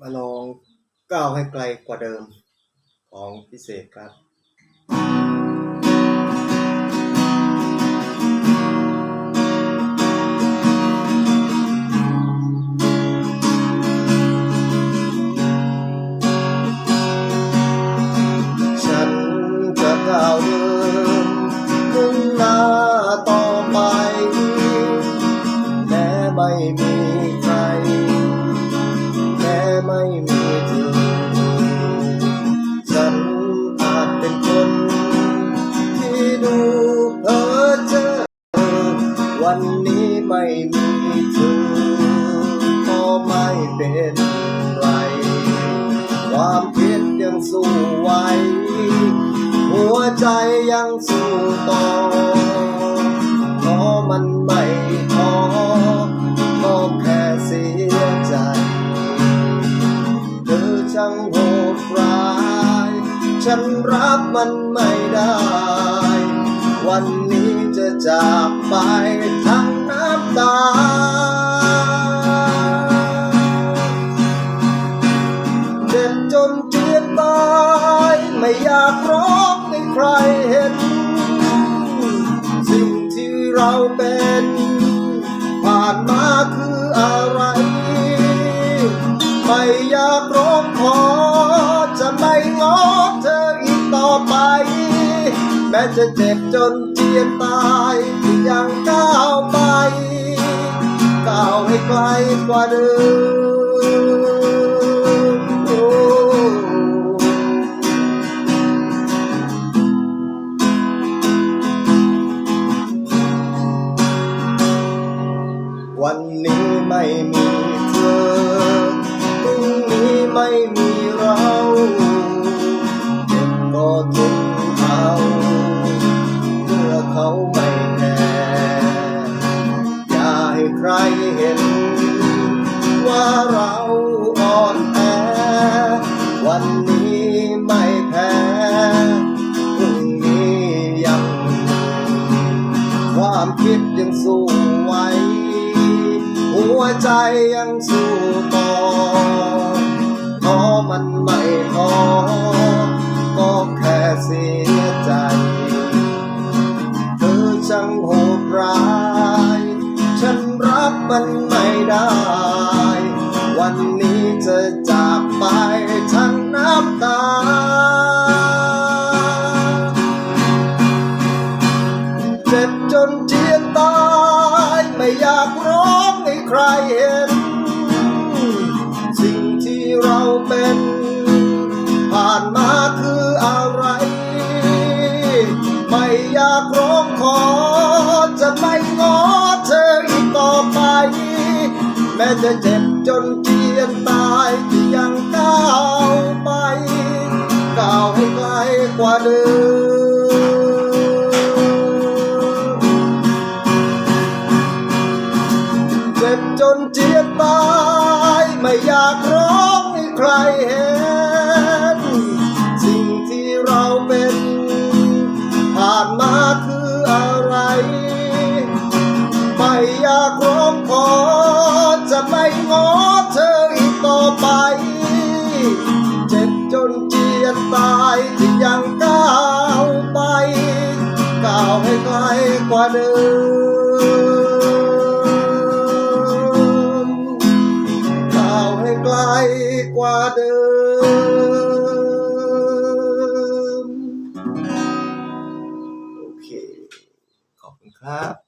มาลองก้าวให้ไกลกว่าเดิมของพิเศษครับ วันนี้ไม่มีเธอก็ไม่เป็นไร ความคิดยังสู้ไหวหัวใจยังสู้ต่อเพราะมันไม่ท้อก็แค่เสียใจเธอช่างโหดร้าย ฉันรับมันไม่ได้ วันนี้จะจาก ไปทั้งน้ำตา เจ็บจนเจียนตาย ไม่อยากร้องให้ใครเห็น สิ่งที่เราเป็น ผ่านมาคืออะไร ไม่อยากร้องขอ ม้จะเจ็บจนเจียนตายที่ยังก้าวไปก้าวให้ไกลกว่าเดิมวันนี้ไม่มีเธอพรุ่งนี้ไม่มีเราเจ็บก็ทนเอา เมื่อเขาไม่แคร์อย่าให้ใครเห็น ว่าเราอ่อนแอ วันนี้ไม่แพ้พรุ่งนี้ยัง ความคิดยังสู้ไหวหัวใจยังสู้ต่อเพรามันไม่ท้อก็แค่เสีย มันไม่ได้ วันนี้จะจากไปทั้งน้ำตา เจ็บจนเจียนตาย ไม่อยากร้องให้ใครเห็น สิ่งที่เราเป็น แม้จะเจ็บจนเจียนตายยังก้าวไปก้าวให้ไกลกว่าเดิมเจ็บจนเจียนตายไม่อยากร้องให้ใครเห็น สิ่งที่เราเป็นผ่านมาคืออะไร ไม่อยากร้อง ยนตายที่ยังก้าวไปก้าวให้ไกลกว่าเดิมก้าวให้ไกลกว่าเดิม โอเค ขอบคุณครับ